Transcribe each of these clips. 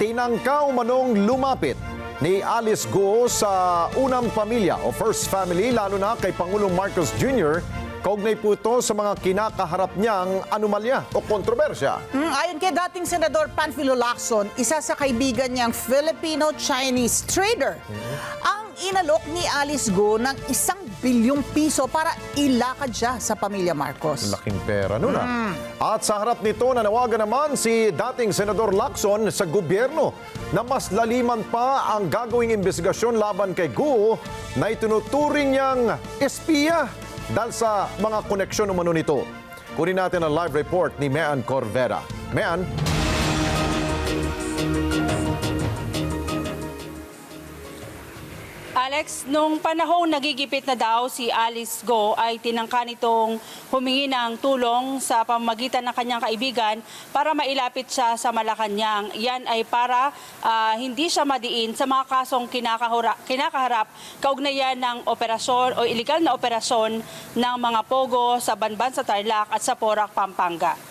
Tinangkaw manong lumapit ni Alice Go sa unang pamilya o first family lalo na kay Pangulong Marcos Jr. Kaugnay po ito sa mga kinakaharap niyang anomalya o kontrobersya. Mm, ayon kay dating Senador Panfilo Lacson, isa sa kaibigan niyang Filipino-Chinese trader, ang inalok ni Alice Go ng isang bilyong piso para ilakad siya sa pamilya Marcos. Laking pera nun ah. At sa harap nito, nanawagan naman si dating Senador Lacson sa gobyerno na mas laliman pa ang gagawing investigasyon laban kay Guo na itinuturing niyang espiya dahil sa mga koneksyon umano nito. Kunin natin ang live report ni Mean Corvera. Mean, Alex, nung panahong nagigipit na daw si Alice Go ay tinangka nitong humingi ng tulong sa pamamagitan ng kanyang kaibigan para mailapit siya sa Malacanang. Yan ay para ah, hindi siya madiin sa mga kasong kinakaharap kaugnayan ng operasyon o illegal na operasyon ng mga pogo sa Banban sa Tarlac at sa Porac, Pampanga.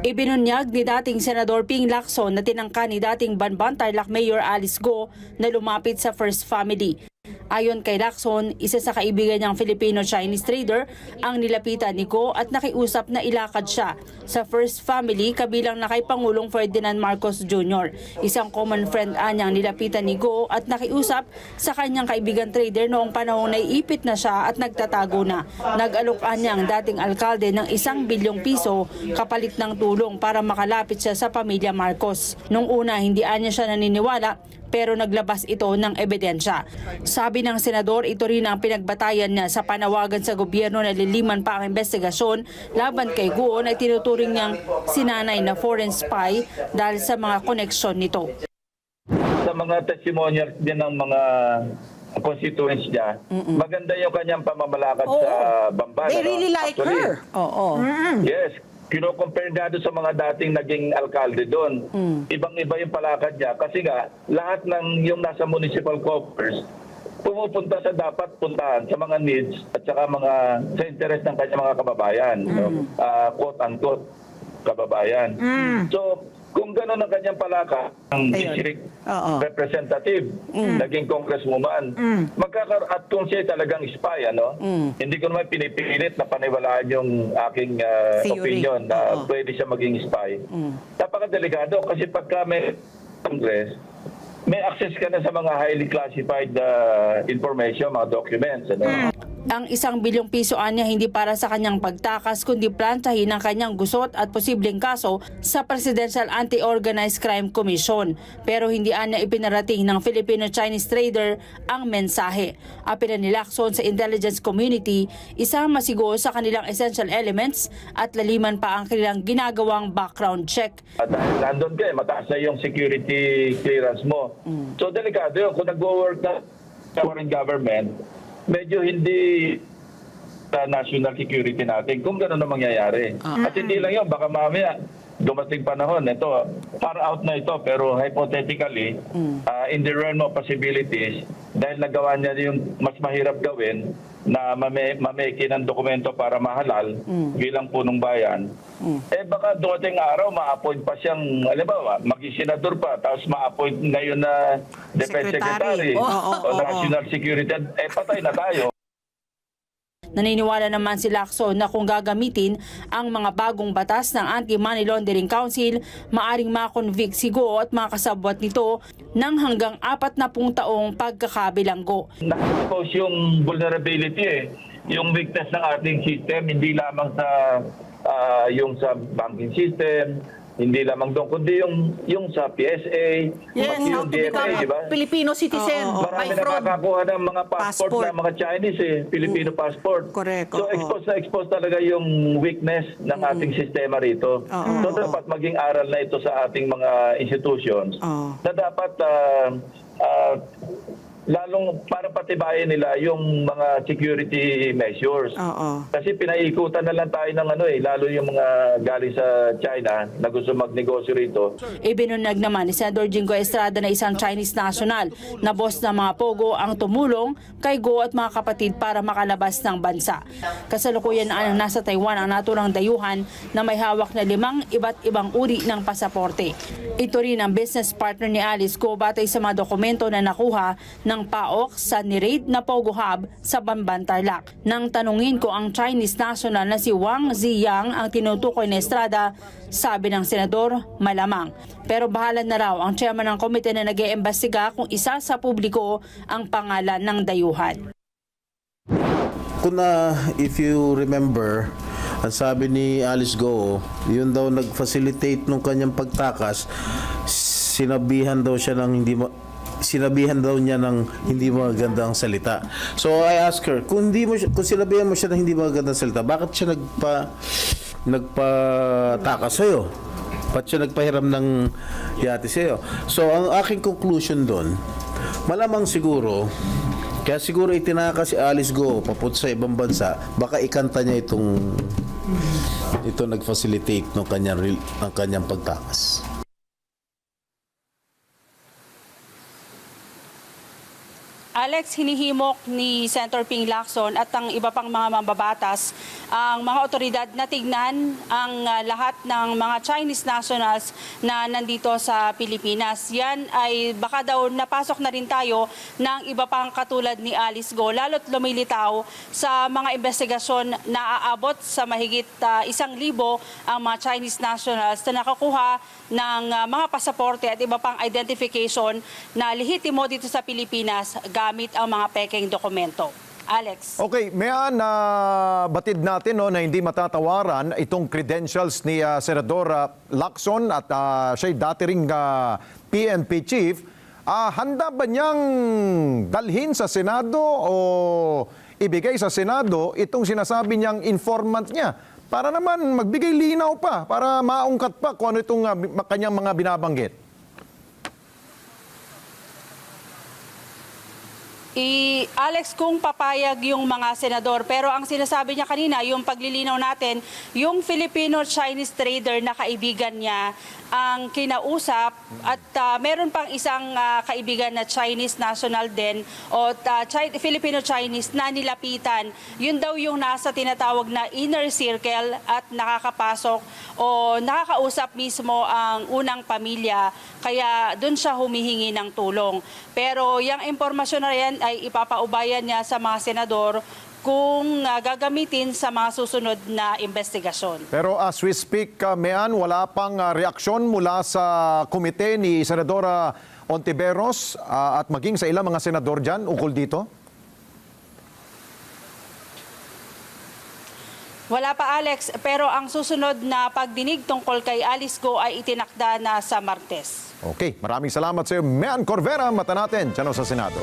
Ibinunyag ni dating Senador Ping Lacson na tinangka ni dating Banban Tarlac Alice Go na lumapit sa First Family. Ayon kay Lacson, isa sa kaibigan niyang Filipino-Chinese trader ang nilapitan ni Go at nakiusap na ilakad siya sa First Family kabilang na kay Pangulong Ferdinand Marcos Jr. Isang common friend anyang nilapitan ni Go at nakiusap sa kanyang kaibigan trader noong panahong naiipit na siya at nagtatago na. Nag-alok anyang dating alkalde ng isang bilyong piso kapalit ng tulong para makalapit siya sa pamilya Marcos. Nung una, hindi anya siya naniniwala pero naglabas ito ng ebidensya. Sabi ng senador, ito rin ang pinagbatayan niya sa panawagan sa gobyerno na liliman pa ang investigasyon laban kay Guo na tinuturing niyang sinanay na foreign spy dahil sa mga koneksyon nito. sa mga testimonials din ng mga constituents niya, maganda yung kanyang pamamalakad Oo. sa Bamban. They really like Actually, her. Oo. Yes. Kino-compare nga doon sa mga dating naging alkalde doon. Ibang-iba yung palakad niya. Kasi nga, lahat ng yung nasa municipal coffers, pumupunta sa dapat puntahan sa mga needs at saka mga sa interest ng kanyang mga kababayan. No? Ah, quote-unquote kababayan. So, kung gano'n ang kanyang palaka, ang Ayun. district Oo. representative, naging congresswoman, magkakar at kung siya talagang spy, ano, hindi ko naman pinipilit na paniwalaan yung aking ah, Theory. opinion na Oo. pwede siya maging spy. Napakadelikado kasi pagka may congress, may access ka na sa mga highly classified ah, information, mga documents. Ano? Ang isang bilyong piso anya hindi para sa kanyang pagtakas kundi plantahin ang kanyang gusot at posibleng kaso sa Presidential Anti-Organized Crime Commission. Pero hindi anya ipinarating ng Filipino-Chinese trader ang mensahe. Apela ni Lacson sa intelligence community, isang masigo sa kanilang essential elements at laliman pa ang kanilang ginagawang background check. At dahil nandun ka, eh, mataas na yung security clearance mo. So, delikado yun. Kung nag-work na foreign government, medyo hindi sa national security natin kung gano'n na mangyayari. At hindi lang yun, baka mamaya dumating panahon, ito, far out na ito, pero hypothetically, ah, in the realm of possibilities, dahil nagawa niya yung mas mahirap gawin, na mame, mameki ng dokumento para mahalal bilang punong bayan, eh baka dumating araw, ma-appoint pa siyang, alam ba, maging senador pa, tapos ma-appoint ngayon na defense Secretary. secretary, Oo, oo, o oo. national security, eh patay na tayo. Naniniwala naman si Lacson na kung gagamitin ang mga bagong batas ng Anti-Money Laundering Council, maaring makonvict si Go at mga kasabwat nito ng hanggang apat na pung taong pagkakabilanggo. na-expose yung vulnerability eh. Yung weakness ng ating system, hindi lamang sa ah, yung sa banking system, hindi lamang doon, kundi yung, yung sa PSA, Yes, how yung to become DFA, di ba? a Filipino citizen Oo, oo, by Marami fraud. nakakakuha ng mga passport, Passport. ng mga Chinese eh, Filipino passport. Correct, So oo. expose na expose talaga yung weakness ng ating sistema rito. Oo, so oo. dapat maging aral na ito sa ating mga institutions Oo. na dapat ah, ah, lalong para patibayin nila yung mga security measures. Oo. Kasi pinaikutan na lang tayo ng ano eh, lalo yung mga galing sa China na gusto magnegosyo rito. Ibinunag naman ni Senador Jingo Estrada na isang Chinese national na boss ng mga Pogo ang tumulong kay Go at mga kapatid para makalabas ng bansa. Kasalukuyan na nasa Taiwan ang naturang dayuhan na may hawak na limang iba't ibang uri ng pasaporte. Ito rin ang business partner ni Alice Go batay sa mga dokumento na nakuha ng PAOK sa niraid na Pogo Hub sa Bamban Tarlac. Nang tanungin ko ang Chinese national na si Wang Ziyang ang tinutukoy ni Estrada, sabi ng senador, malamang. Pero bahala na raw ang chairman ng komite na nag iimbestiga kung isa sa publiko ang pangalan ng dayuhan. Kung na, if you remember, ang sabi ni Alice Go, yun daw nag-facilitate nung kanyang pagtakas, sinabihan daw siya ng hindi ma- sinabihan daw niya ng hindi magandang salita. So I asked her, kung hindi mo kung sinabihan mo siya ng hindi magandang salita, bakit siya nagpa nagpatakas sa'yo? Ba't siya nagpahiram ng yate sa'yo? So ang aking conclusion doon, malamang siguro kaya siguro itinaka si Alice Go papunta sa ibang bansa, baka ikanta niya itong ito nag-facilitate ng kanyang ng kanyang pagtakas. Alex, hinihimok ni Senator Ping Lacson at ang iba pang mga mambabatas ang mga otoridad na tignan ang ah, lahat ng mga Chinese nationals na nandito sa Pilipinas. Yan ay baka daw napasok na rin tayo ng iba pang katulad ni Alice Go, lalo't lumilitaw sa mga investigasyon na aabot sa mahigit ah, isang libo ang mga Chinese nationals na nakakuha ng ah, mga pasaporte at iba pang identification na lehitimo dito sa Pilipinas gamit ang mga pekeng dokumento. Alex. Okay, mayan na batid natin no, na hindi matatawaran itong credentials ni ah, Senador ah, Lacson at uh, siya'y dati ring ah, PNP chief. Ah, handa ba niyang dalhin sa Senado o ibigay sa Senado itong sinasabi niyang informant niya para naman magbigay linaw pa, para maungkat pa kung ano itong bi- kanyang mga binabanggit? Y Alex kung papayag yung mga senador pero ang sinasabi niya kanina yung paglilinaw natin yung Filipino-Chinese trader na kaibigan niya ang kinausap at ah, meron pang isang ah, kaibigan na Chinese national din o ah, Chi- Filipino-Chinese na nilapitan. Yun daw yung nasa tinatawag na inner circle at nakakapasok o nakakausap mismo ang unang pamilya. Kaya doon siya humihingi ng tulong. Pero yung impormasyon na yan ay ipapaubayan niya sa mga senador kung ah, gagamitin sa mga susunod na investigasyon. Pero as we speak, uh, Mean, wala pang uh, reaksyon mula sa komite ni Senadora Ontiveros uh, at maging sa ilang mga senador dyan ukol dito? Wala pa Alex, pero ang susunod na pagdinig tungkol kay Alice Go ay itinakda na sa Martes. Okay, maraming salamat sa iyo, Mean Corvera. Mata natin, dyan sa Senado.